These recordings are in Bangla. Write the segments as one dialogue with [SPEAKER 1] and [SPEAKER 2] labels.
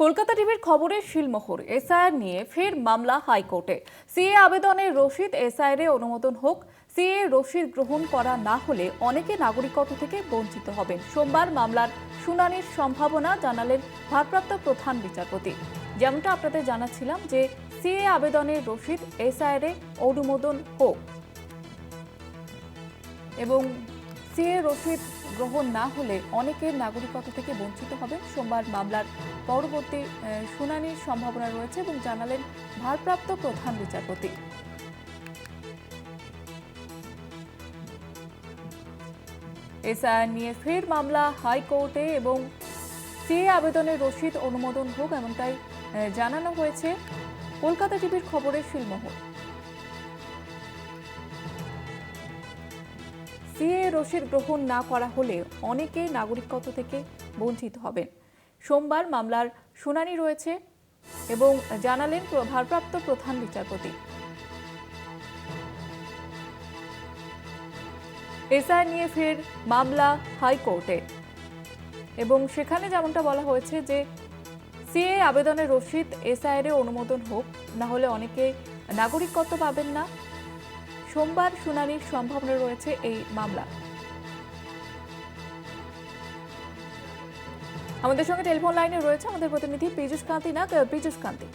[SPEAKER 1] কলকাতা টিভির খবরে শিলমোহর, এসআইআর নিয়ে ফের মামলা হাইকোর্টে। সিএ আবেদনের রসিদ এসআইআর এ অনুমোদন হোক, সিএ রসিদ গ্রহণ করা না হলে অনেকে নাগরিকত্ব থেকে বঞ্চিত হবেন। সোমবার মামলার শুনানির সম্ভাবনা জানালেন ভারপ্রাপ্ত প্রধান বিচারপতি। যেমনটা আপনাদের জানাচ্ছিলাম যে, সিএ আবেদনের রসিদ এসআইআর এ অনুমোদন হোক। এবং সিএ রসিদ গ্রহণ না হলে অনেকের নাগরিকত্ব থেকে বঞ্চিত হবেন। সোমবার মামলার পরবর্তী শুনানির সম্ভাবনা রয়েছে এবং জানালেন ভারপ্রাপ্ত প্রধান বিচারপতি। এসআইআর নিয়ে ফের মামলা হাইকোর্টে এবং সিএ আবেদনের রসিদ অনুমোদন হোক এমনটাই জানানো হয়েছে। কলকাতা টিভির খবরের শিলমোহর সিএ রসিদ গ্রহণ না করা হলে অনেকে নাগরিকত্ব থেকে বঞ্চিত হবেন। সোমবার মামলার শুনানি রয়েছে এবং জানালেন ভারপ্রাপ্ত প্রধান বিচারপতি। এসআই নিয়ে ফের মামলা হাইকোর্টে এবং সেখানে যেমনটা বলা হয়েছে যে, সিএ আবেদনের রসিদ এসআইয়ের অনুমোদন হোক, না হলে অনেকে নাগরিকত্ব পাবেন না। সোমবার শুনানির সম্ভাবনা রয়েছে এই মামলা আমাদের সঙ্গে টেলিফোন লাইনে রয়েছে আমাদের প্রতিনিধি পীযুষ কান্তি না পীযুষ কান্তি।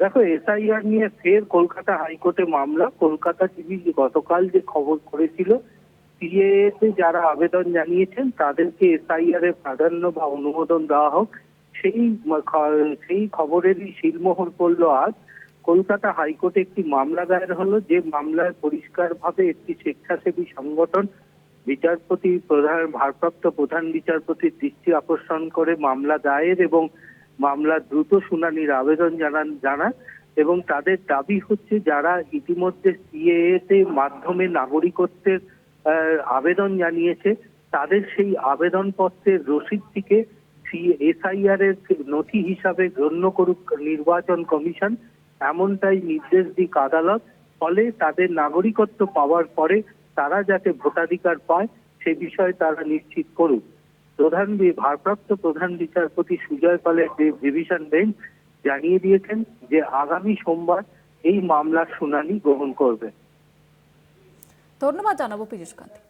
[SPEAKER 2] দেখো, এসআইআর নিয়ে ফের কলকাতা হাইকোর্টে মামলা। কলকাতা টিভি গতকাল যে খবর করেছিল সিএতে যারা আবেদন জানিয়েছেন, তাদেরকে এসআইআর এর প্রাধান্য বা অনুমোদন দেওয়া হোক। সেই সেই খবরেরই শিলমোহর পড়ল আজ। কলকাতা হাইকোর্টে একটি মামলা দায়ের হলো, যে মামলায় পরিষ্কারভাবে একটি স্বেচ্ছাসেবী সংগঠন, বিচারপতি প্রধান, ভারপ্রাপ্ত প্রধান বিচারপতির দৃষ্টি আকর্ষণ করে মামলা দায়ের এবং মামলার দ্রুত শুনানির আবেদন জানান জানান এবং তাদের দাবি হচ্ছে যারা ইতিমধ্যে সিএএ তে মাধ্যমে নাগরিকত্বের আবেদন জানিয়েছে, তাদের সেই আবেদনপত্রের রসিদটিকে এসআইআর এর নথি হিসাবে গণ্য করুক নির্বাচন কমিশন এমনটাই নির্দেশ দিক আদালত, ফলে তাদের নাগরিকত্ব পাওয়ার পরে তারা যাতে ভোটাধিকার পায়, সে বিষয়ে তারা নিশ্চিত করুক। প্রধান ভারপ্রাপ্ত প্রধান বিচারপতি সুজয় পালের যে ডিভিশন বেঞ্চ জানিয়ে দিয়েছেন যে আগামী সোমবার এই মামলার শুনানি গ্রহণ করবে।
[SPEAKER 1] ধন্যবাদ জানাব পীযুষ কান্তি।